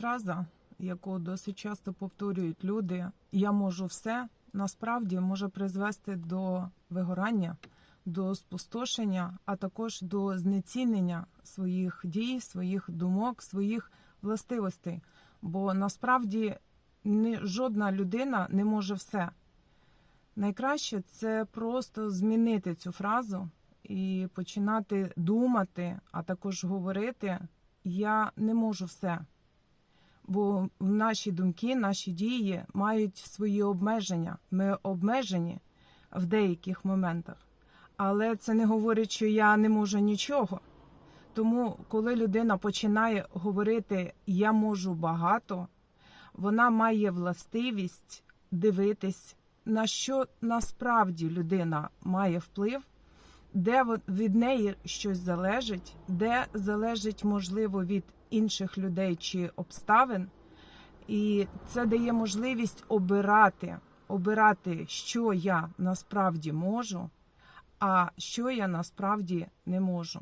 фраза, яку досить часто повторюють люди Я можу все, насправді може призвести до вигорання, до спустошення, а також до знецінення своїх дій, своїх думок, своїх властивостей. Бо насправді ні, жодна людина не може все. Найкраще це просто змінити цю фразу і починати думати, а також говорити Я не можу все. Бо наші думки, наші дії мають свої обмеження. Ми обмежені в деяких моментах. Але це не говорить, що я не можу нічого. Тому, коли людина починає говорити Я можу багато, вона має властивість дивитись, на що насправді людина має вплив, де від неї щось залежить, де залежить, можливо, від інших людей чи обставин. І це дає можливість обирати, обирати, що я насправді можу, а що я насправді не можу.